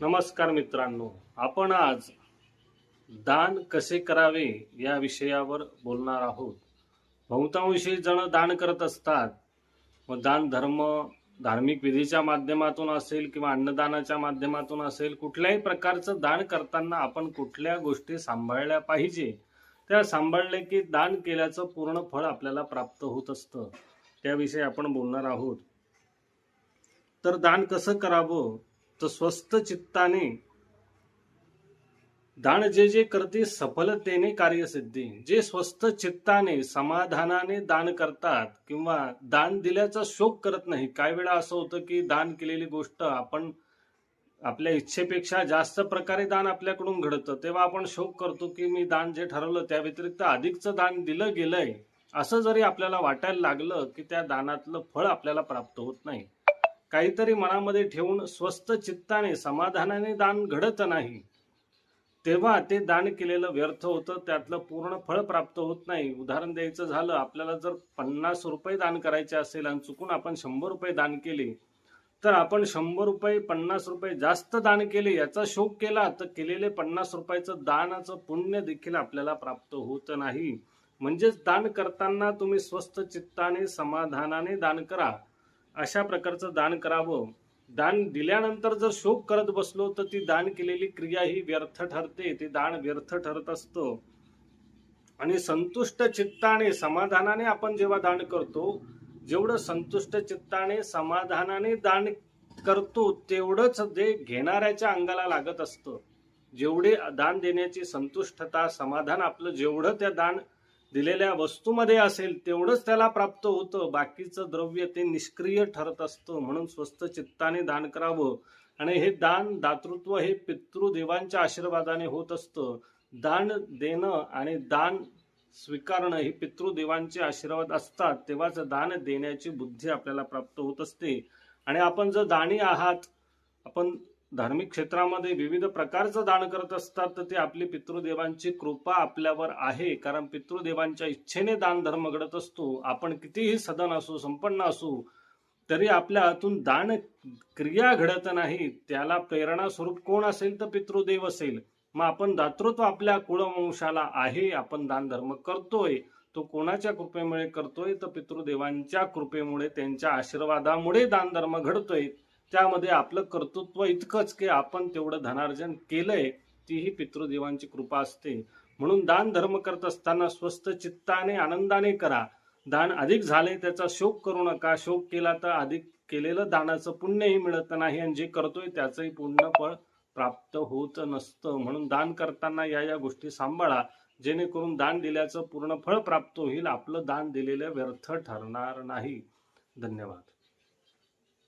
नमस्कार मित्रांनो आपण आज दान कसे करावे या विषयावर बोलणार आहोत. बहुतांशी जण दान करत असतात. व दान धर्म धार्मिक विधीच्या माध्यमातून असेल किंवा अन्नदानाच्या माध्यमातून असेल कुठल्याही प्रकारचं दान करताना आपण कुठल्या गोष्टी सांभाळल्या पाहिजे त्या सांभाळले की दान केल्याचं पूर्ण फळ आपल्याला प्राप्त होत असतं. त्याविषयी आपण बोलणार आहोत. तर दान कसं करावं? तर स्वस्थ चित्ताने दान जे जे करते सफलतेने कार्यसिद्धी. जे स्वस्थ चित्ताने समाधानाने दान करतात किंवा दान दिल्याचा शोक करत नाही काही वेळा असं होतं की दान केलेली गोष्ट आपण आपल्या इच्छेपेक्षा जास्त प्रकारे दान आपल्याकडून घडतं तेव्हा आपण शोक करतो की मी दान जे ठरवलं त्या व्यतिरिक्त अधिकचं दान दिलं गेलंय. असं जरी आपल्याला वाटायला लागलं की त्या दानातलं फळ आपल्याला प्राप्त होत नाही. काहीतरी मनामध्ये ठेवून स्वस्त चित्ताने समाधानाने दान घडत नाही. तेव्हा ते दान केलेलं व्यर्थ होतं त्यातलं पूर्ण फळ प्राप्त होत नाही. उदाहरण द्यायचं झालं आपल्याला जर पन्नास रुपये दान करायचे असेल आणि चुकून आपण शंभर रुपये दान केले तर आपण शंभर रुपये पन्नास रुपये जास्त दान केले याचा शोक केला तर केलेले पन्नास रुपयाचं दानाचं पुण्य देखील आपल्याला प्राप्त होत नाही. म्हणजेच दान करताना तुम्ही स्वस्त चित्ताने समाधानाने दान करा. अशा प्रकारचं दान करावं. दान दिल्यानंतर जर शोक करत बसलो तर ती दान केलेली क्रिया ही व्यर्थ ठरते. ते दान व्यर्थ ठरत असतं. आणि संतुष्ट चित्ताने समाधानाने आपण जेव्हा दान करतो जेवढं संतुष्ट चित्ताने समाधानाने दान करतो तेवढंच ते घेणाऱ्याच्या अंगाला लागत असतं. जेवढे दान देण्याची संतुष्टता समाधान आपलं जेवढं त्या दान दिलेल्या वस्तूमध्ये असेल तेवढंच त्याला प्राप्त होतं. बाकीचं द्रव्य ते निष्क्रिय ठरत असतं. म्हणून स्वस्त चित्ताने दान करावं. आणि हे दान दातृत्व हे पितृदेवांच्या आशीर्वादाने होत असतं. दान देणं आणि दान स्वीकारणं ही पितृदेवांचे आशीर्वाद असतात. तेव्हाच दान देण्याची बुद्धी आपल्याला प्राप्त होत असते. आणि आपण जर दानी आहात आपण धार्मिक क्षेत्रामध्ये विविध प्रकारचं दान करत असतात तर ते आपली पितृदेवांची कृपा आपल्यावर आहे. कारण पितृदेवांच्या इच्छेने दान धर्म घडत असतो. आपण कितीही सदन असू संपन्न असू तरी आपल्या हातून दान क्रिया घडत नाही. त्याला प्रेरणा स्वरूप कोण असेल तर पितृदेव असेल. मग आपण दातृत्व आपल्या कुळवंशाला आहे. आपण दान धर्म करतोय. तो कोणाच्या कृपेमुळे करतोय? तर पितृदेवांच्या कृपेमुळे त्यांच्या आशीर्वादामुळे दान धर्म घडतोय. त्यामध्ये आपलं कर्तृत्व इतकंच की आपण तेवढं धनार्जन केलंय तीही पितृदेवांची कृपा असते. म्हणून दान धर्म करत असताना स्वस्त चित्ताने आनंदाने करा. दान अधिक झाले त्याचा शोक करू नका. शोक केला तर अधिक केलेलं दानाचं पुण्यही मिळत नाही आणि जे करतोय त्याचंही पूर्ण फळ प्राप्त होत नसतं. म्हणून दान करताना या या गोष्टी सांभाळा. जेणेकरून दान दिल्याचं पूर्ण फळ प्राप्त होईल. आपलं दान दिलेलं व्यर्थ ठरणार नाही. धन्यवाद.